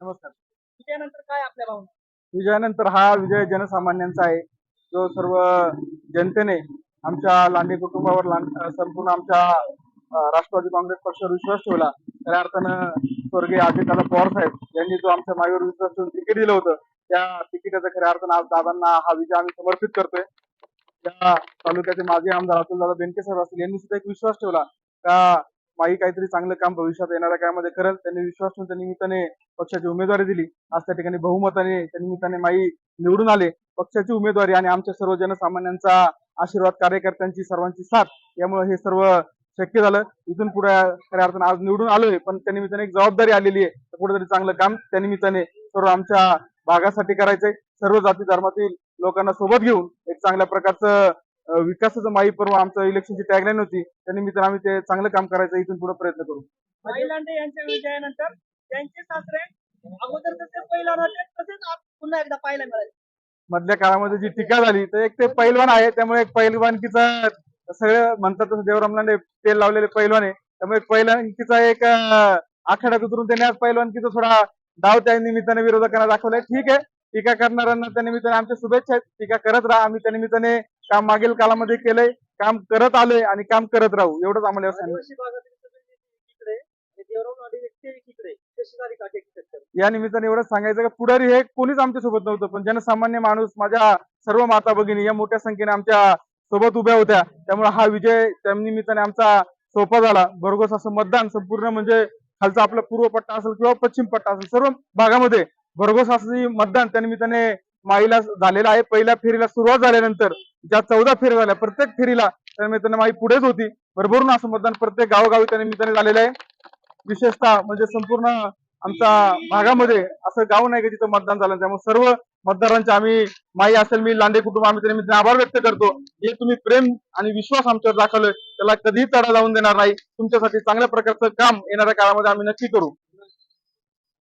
नमस्कार. विजयानंतर काय आपल्या भावना? विजयानंतर हा विजय जनसामान्यांचा आहे. जो सर्व जनतेने आमच्या लांडे कुटुंबावर संपूर्ण आमच्या राष्ट्रवादी काँग्रेस पक्षावर विश्वास ठेवला. खऱ्या अर्थानं स्वर्गीय अजितदादा पवार साहेब यांनी जो आमच्या माईवर विश्वास ठेवून तिकीट दिलं होतं त्या तिकिटाचं खऱ्या अर्थानं आज दादांना हा विजय आम्ही समर्पित करतोय. त्या तालुक्याचे माजी आमदार अतुलदादा बेनके साहेब असतील यांनी सुद्धा एक विश्वास ठेवला. का माई काहीतरी चांगलं काम भविष्यात येणाऱ्या काळामध्ये करेल. त्यांनी विश्वास ठेवून त्या निमित्ताने पक्षाची उमेदवारी दिली. आज त्या ठिकाणी बहुमताने त्या निमित्ताने माई निवडून आले. पक्षाची उमेदवारी आणि आमच्या सर्व जनसामान्यांचा आशीर्वाद कार्यकर्त्यांची सर्वांची साथ यामुळे हे सर्व शक्य झालं. इथून पुढे खऱ्या अर्थानं आज निवडून आलोय पण त्या निमित्ताने एक जबाबदारी आलेली आहे. तर कुठेतरी चांगलं काम त्या निमित्ताने सर्व आमच्या भागासाठी करायचंय. सर्व जाती धर्मातील लोकांना सोबत घेऊन एक चांगल्या प्रकारचं विकासाचं माई पर्व आमचं इलेक्शनची टॅगलाईन होती. त्या निमित्ताने आम्ही ते चांगलं काम करायचं इथून पुढे प्रयत्न करू. माई लांडे यांच्या विजयानंतर त्यांचे सासरे अगोदर जसे पहिला होते तसेच पुन्हा एकदा पाहायला मिळाले. मधल्या काळामध्ये जी टीका झाली तर एक ते पैलवान आहे त्यामुळे एक पैलवानकीचा सगळं म्हणतात तसं देवराम लांडे तेल लावलेले पैलवान आहे. त्यामुळे पैलवानकीचा एक अं, आखाड्यात उतरून त्यांनी आज पैलवानकीचा थोडा डाव त्या निमित्ताने विरोधकांना दाखवलाय. ठीक आहे. टीका करणाऱ्यांना त्या निमित्ताने आमच्या शुभेच्छा आहेत. टीका करत राहा. आम्ही त्या निमित्ताने काम मागील काळामध्ये केलंय काम करत आलोय आणि काम करत राहू. एवढंच आम्हाला या निमित्ताने एवढंच सांगायचं का पुढारी हे कोणीच आमच्यासोबत नव्हतं पण जनसामान्य माणूस माझ्या सर्व माता भगिनी या मोठ्या संख्येने आमच्यासोबत उभ्या होत्या. त्यामुळे हा विजय त्या निमित्ताने आमचा सोपा झाला. भरघोस असं मतदान संपूर्ण म्हणजे खालचा आपला पूर्व पट्टा असेल किंवा पश्चिम पट्टा असेल सर्व भागामध्ये भरघोस असं मतदान त्या निमित्ताने माईला झालेला आहे. पहिल्या फेरीला सुरुवात झाल्यानंतर ज्या चौदा फेरी झाल्या प्रत्येक फेरीला त्या निमित्ताने माई पुढेच होती. भरभरून असं मतदान प्रत्येक गावोगावी त्या निमित्ताने झालेलं आहे. विशेषतः म्हणजे संपूर्ण आमच्या भागामध्ये असं गाव नाही का जिथं मतदान झालं. त्यामुळे सर्व मतदारांचे आम्ही माई असेल मी लांडे कुटुंब आम्ही त्यांनी मित्र आभार व्यक्त करतो. जे तुम्ही प्रेम आणि विश्वास आमच्यावर दाखवलं त्याला कधीही तडा लावून देणार नाही. तुमच्यासाठी चांगल्या प्रकारचं काम येणाऱ्या काळामध्ये आम्ही नक्की करू.